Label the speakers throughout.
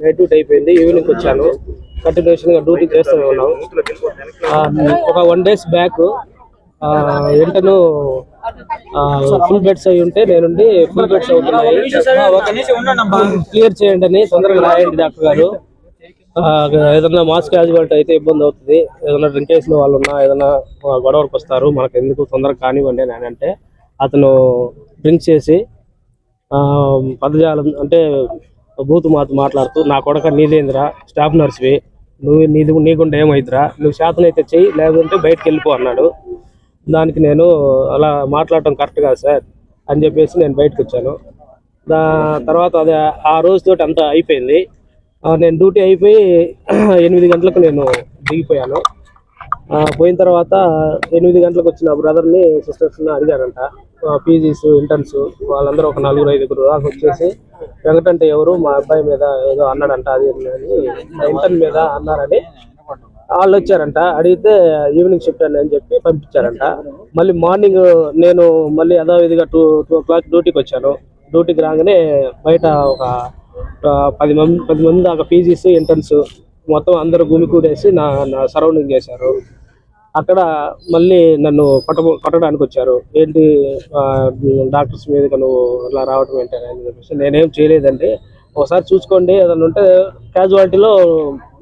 Speaker 1: Light duty అయిపోయింది evening వచ్చాను. కంటిన్యూషన్గా duty చేస్తూనే ఉన్నాం. ఒక వన్ డేస్ బ్యాక్ ఎంటను ఫుల్ బెడ్స్ అయి ఉంటే నేనుండి ఫుల్ బెడ్స్ అవుతున్నాయి. క్లియర్ చేయండి అని తొందరగా రాయండి డాక్టర్ గారు. ఆ, ఏదైనా మాస్ క్యాజువాలిటీ అయితే ఇబ్బంది అవుతుంది. ఏదైనా డ్రింక్ వేసిన వాళ్ళు ఉన్నా ఏదైనా ఆ, గొడవలకు వస్తారు మనకు ఎందుకు తొందరగా కానివ్వండి అని అంటే అతను డ్రింక్ చేసి ఆ, పదజాలం అంటే బూతు మాత మాట్లాడుతూ నా కొడక నీదేంద్రా? స్టాఫ్ నర్స్వి నువ్వు నీది నీకుండా ఏమైద్దిరా నువ్వు శాతం అయితే చెయ్యి లేదంటే బయటకు వెళ్ళిపో అన్నాడు. దానికి నేను అలా మాట్లాడటం కరెక్ట్ కాదు సార్ అని చెప్పేసి నేను బయటకు వచ్చాను. దా తర్వాత అది ఆ రోజుతోటి అంతా అయిపోయింది. నేను డ్యూటీ అయిపోయి ఎనిమిది గంటలకు నేను దిగిపోయాను. పోయిన తర్వాత ఎనిమిది గంటలకు వచ్చిన బ్రదర్ని సిస్టర్స్ని అడిగారంట. పీజీస్ ఇంటర్న్స్ వాళ్ళందరూ ఒక నలుగురు ఐదుగురు దాకా వచ్చేసి వెంకటంటే ఎవరు మా అబ్బాయి మీద ఏదో అన్నాడంట అది అని. ఇంటర్న్ మీద అన్నారని వాళ్ళు వచ్చారంట అడిగితే ఈవినింగ్ షిఫ్ట్ అని అని చెప్పి పంపించారంట. మళ్ళీ మార్నింగ్ నేను మళ్ళీ యథావిధిగా టూ టూ ఓ క్లాక్ డ్యూటీకి వచ్చాను. డ్యూటీకి రాగానే బయట ఒక పది మంది పది మంది దాకా పీజీస్ ఇంటర్న్స్ మొత్తం అందరూ గుమి కూడేసి నా నా సరౌండింగ్ చేశారు. అక్కడ మళ్ళీ నన్ను కొట్ట కొట్టడానికి వచ్చారు. ఏంటి డాక్టర్స్ మీదకి నువ్వు ఇలా రావడం ఏంటని అని చెప్పేసి నేనేం చేయలేదండి. ఒకసారి చూసుకోండి ఏదైనా ఉంటే క్యాజువాలిటీలో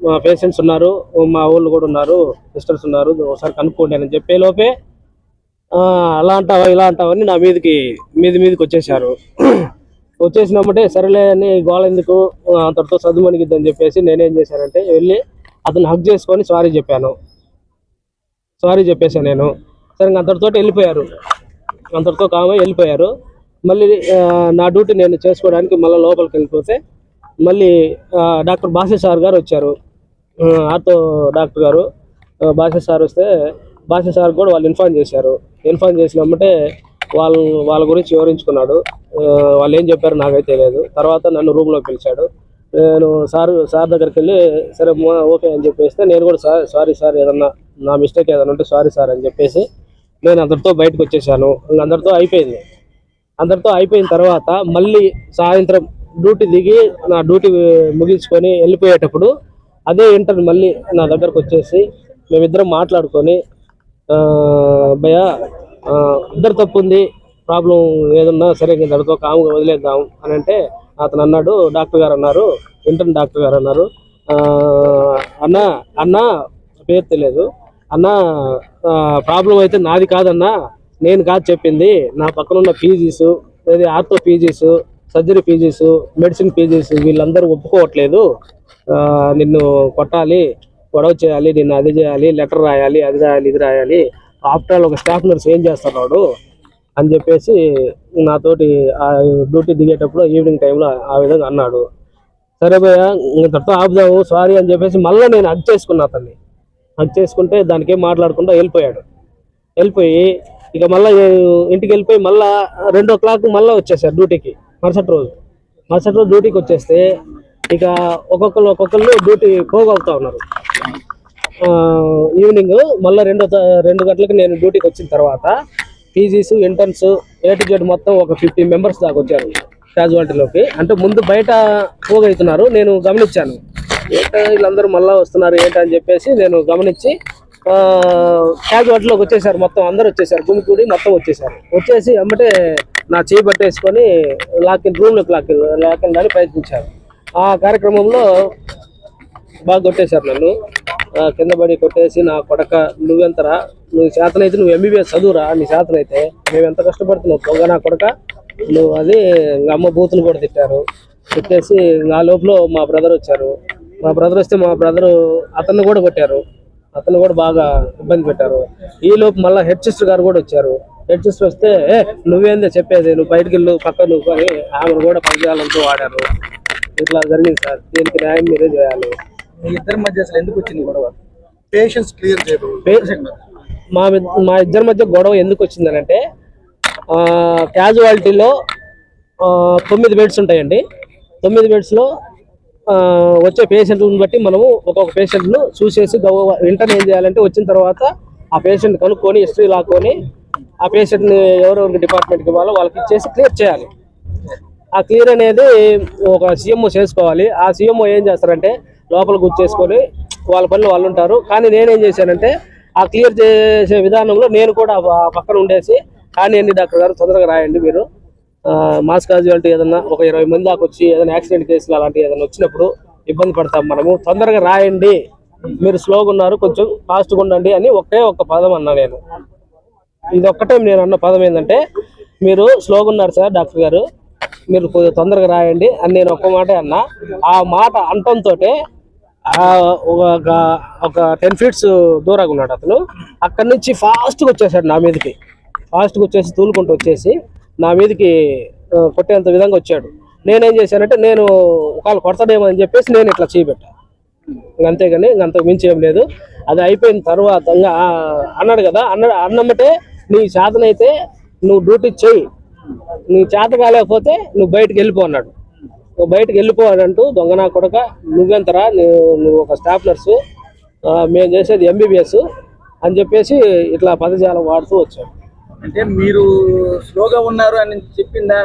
Speaker 1: మా పేషెంట్స్ ఉన్నారు మా వాళ్ళు కూడా ఉన్నారు సిస్టర్స్ ఉన్నారు ఒకసారి కనుక్కోండి అని చెప్పే లోపే అలా అంటావా ఇలా అంటావని నా మీదకి మీది మీదకి వచ్చేసారు వచ్చేసినప్పుడే సరేలే అని గోళ ఎందుకు ఆ, అంతటితో చదువుమణిగిద్దని చెప్పేసి నేనేం చేశానంటే వెళ్ళి అతను హక్ చేసుకొని సారీ చెప్పాను. సారీ చెప్పేశాను నేను. సరే ఇంక అంతటితో వెళ్ళిపోయారు. అంతటితో కామై వెళ్ళిపోయారు. మళ్ళీ నా డ్యూటీ నేను చేసుకోవడానికి మళ్ళీ లోపలికి వెళ్ళిపోతే మళ్ళీ డాక్టర్ భాష సార్ గారు వచ్చారు. ఆ, డాక్టర్ గారు ఆ, సార్ వస్తే భాష సార్ కూడా వాళ్ళు ఇన్ఫార్మ్ చేశారు. ఇన్ఫార్మ్ చేసినమ్మంటే వాళ్ళు వాళ్ళ గురించి వివరించుకున్నాడు. వాళ్ళు ఏం చెప్పారు నాకైతే తెలియదు. తర్వాత నన్ను రూమ్లో పిలిచాడు. నేను సార్ సార్ దగ్గరికి వెళ్ళి సరే ఓకే అని చెప్పేస్తే నేను కూడా సార్ సారీ సార్ ఏదన్నా నా మిస్టేక్ ఏదైనా ఉంటే సారీ సార్ అని చెప్పేసి నేను అందరితో బయటకు వచ్చేసాను. అందరితో అయిపోయింది. అందరితో అయిపోయిన తర్వాత మళ్ళీ సాయంత్రం డ్యూటీ దిగి నా డ్యూటీ ముగించుకొని వెళ్ళిపోయేటప్పుడు అదే ఇంటర్ మళ్ళీ నా దగ్గరకు వచ్చేసి మేమిద్దరం మాట్లాడుకొని భయ ఇద్దరు తప్పు ఉంది ప్రాబ్లం ఏదన్నా సరే ఇంక ఇద్దరితో కాముగా వదిలేద్దాం అని అంటే అతను అన్నాడు డాక్టర్ గారు అన్నారు ఇంటర్న్ డాక్టర్ గారు అన్నారు. అన్న అన్న పేరు తెలియదు. అన్న ప్రాబ్లం అయితే నాది కాదన్నా నేను కాదు చెప్పింది నా పక్కన ఉన్న పీజీస్ లేదా ortho PGs surgery PGs medicine PGs వీళ్ళందరూ ఒప్పుకోవట్లేదు. నిన్ను కొట్టాలి గొడవ చేయాలి నిన్ను అది చేయాలి లెటర్ రాయాలి అది రాయాలి ఇది రాయాలి. ఆఫ్టర్ ఆల్ ఒక స్టాఫ్ నర్స్ ఏం చేస్తున్నాడు? అని చెప్పేసి నాతోటి ఆ డ్యూటీ దిగేటప్పుడు ఈవినింగ్ టైంలో ఆ విధంగా అన్నాడు. సరే భయ్య ఇంతటితో ఆపుదాము సారీ అని చెప్పేసి మళ్ళీ నేను హక్ చేసుకున్నా అతన్ని. హక్ చేసుకుంటే దానికి మాట్లాడకుండా వెళ్ళిపోయాడు. వెళ్ళిపోయి ఇక మళ్ళీ ఇంటికి వెళ్ళిపోయి మళ్ళీ రెండో క్లాక్ మళ్ళీ వచ్చేసారు డ్యూటీకి మరుసటి రోజు. మరుసటి రోజు డ్యూటీకి వచ్చేస్తే ఇక ఒక్కొక్కరు ఒక్కొక్కరు డ్యూటీ పోగవుతా ఉన్నారు. ఈవినింగ్ మళ్ళీ రెండో రెండు గంటలకు నేను డ్యూటీకి వచ్చిన తర్వాత పీజీస్ ఇంటర్న్స్ ఏటు జెడ్ మొత్తం ఒక ఫిఫ్టీ మెంబర్స్ దాకా వచ్చారు క్యాజువాలిటీలోకి. అంటే ముందు బయట పోగవుతున్నారు నేను గమనించాను. ఏంటో వీళ్ళందరూ మళ్ళీ వస్తున్నారు ఏంటని చెప్పేసి నేను గమనించి క్యాజువాలిటీలోకి వచ్చేసారు. మొత్తం అందరూ వచ్చేసారు. గుమికూడి మొత్తం వచ్చేసారు. వచ్చేసి అమ్మటే నా చేయి పట్టేసుకొని లాకిన్ రూమ్లోకి లాకిన్ లాకిన్ దాన్ని ప్రయత్నించారు. ఆ కార్యక్రమంలో బాగా కొట్టేశారు నన్ను. కింద పడి కొట్టేసి నా కొడక నువ్వెంతరా? నువ్వు శాతనైతే నువ్వు ఎంబీబీఎస్ చదువురా? నీ చేతనైతే మేము ఎంత కష్టపడుతున్నావు? పొగ నా కొడక. నువ్వు అది ఇంకా అమ్మ బూతులు కూడా తిట్టారు. తిట్టేసి నా లోపల మా బ్రదర్ వచ్చారు. మా బ్రదర్ వస్తే మా బ్రదరు అతన్ని కూడా కొట్టారు. అతను కూడా బాగా ఇబ్బంది పెట్టారు. ఈ లోపు మళ్ళీ హెడ్ సిస్టర్ గారు కూడా వచ్చారు. హెడ్ సిస్టర్ వస్తే ఏ నువ్వేందే చెప్పేది? నువ్వు బయటికి వెళ్ళు పక్క నువ్వు అని ఆమెను కూడా పదజాలంతో వాడారు. ఇట్లా జరిగింది సార్. దీనికి న్యాయం మీరే చేయాలి.
Speaker 2: మీ ఇద్దరి మధ్య అసలు ఎందుకు వచ్చింది గొడవ? పేషెంట్స్ క్లియర్
Speaker 1: పే- మా మా ఇద్దరి మధ్య గొడవ ఎందుకు వచ్చిందనంటే క్యాజువాలిటీలో తొమ్మిది బెడ్స్ ఉంటాయండి. తొమ్మిది బెడ్స్లో వచ్చే పేషెంట్ని బట్టి మనము ఒక్కొక్క పేషెంట్ను చూసేసి గవ- వెంటనే ఏం చేయాలంటే వచ్చిన తర్వాత ఆ పేషెంట్ కనుక్కొని హిస్టరీ లాక్కొని ఆ పేషెంట్ని ఎవరెవరికి డిపార్ట్మెంట్కి ఇవ్వాలో వాళ్ళకి ఇచ్చేసి క్లియర్ చేయాలి. ఆ క్లియర్ అనేది ఒక సీఎంఓ చేసుకోవాలి. ఆ సీఎంఓ ఏం చేస్తారంటే లోపల కూర్చేసుకొని వాళ్ళ పనులు వాళ్ళు ఉంటారు. కానీ నేనేం చేశానంటే ఆ క్లియర్ చేసే విధానంలో నేను కూడా పక్కన ఉండేసి కానీ అండి డాక్టర్ గారు తొందరగా రాయండి మీరు. మాస్ కాజువాలిటీ ఏదన్నా ఒక ఇరవై మంది దాకా వచ్చి ఏదైనా యాక్సిడెంట్ కేసులు అలాంటివి ఏదైనా వచ్చినప్పుడు ఇబ్బంది పడతాం మనము. తొందరగా రాయండి. మీరు స్లోగా ఉన్నారు కొంచెం ఫాస్ట్గా ఉండండి అని ఒకే ఒక్క పదం అన్నా నేను. ఇది ఒక్కటే నేను అన్న పదం ఏంటంటే మీరు స్లోగా ఉన్నారు సార్ డాక్టర్ గారు మీరు కొద్దిగా తొందరగా రాయండి అని నేను ఒక్క మాటే అన్నా. ఆ మాట అంటంతో ఒక ఒక టెన్ ఫీట్స్ దూరంగా ఉన్నాడు అతను. అక్కడి నుంచి ఫాస్ట్గా వచ్చేసాడు నా మీదకి. ఫాస్ట్గా వచ్చేసి తూలుకుంటూ వచ్చేసి నా మీదకి కొట్టేంత విధంగా వచ్చాడు. నేనేం చేశానంటే నేను ఒకవేళ కొడతాడేమో అని చెప్పేసి నేను ఇట్లా చేయబెట్టా అంతేగాని అంతకు మించి ఏం లేదు. అది అయిపోయిన తర్వాత అన్నాడు కదా అన్న అన్నమ్మటే నీ చేతనైతే నువ్వు డ్యూటీ చెయ్యి. నీ చేత కాలేకపోతే నువ్వు బయటకు వెళ్ళిపో అన్నాడు. నువ్వు బయటకు వెళ్ళిపో అని అంటూ దొంగ నా కొడక నువ్వెంతరా నువ్వు నువ్వు ఒక స్టాఫ్ నర్సు మేము చేసేది ఎంబీబీఎస్ అని చెప్పేసి ఇట్లా పదజాలం వాడుతూ వచ్చాడు.
Speaker 2: అంటే మీరు స్లోగా ఉన్నారు అని చెప్పిందా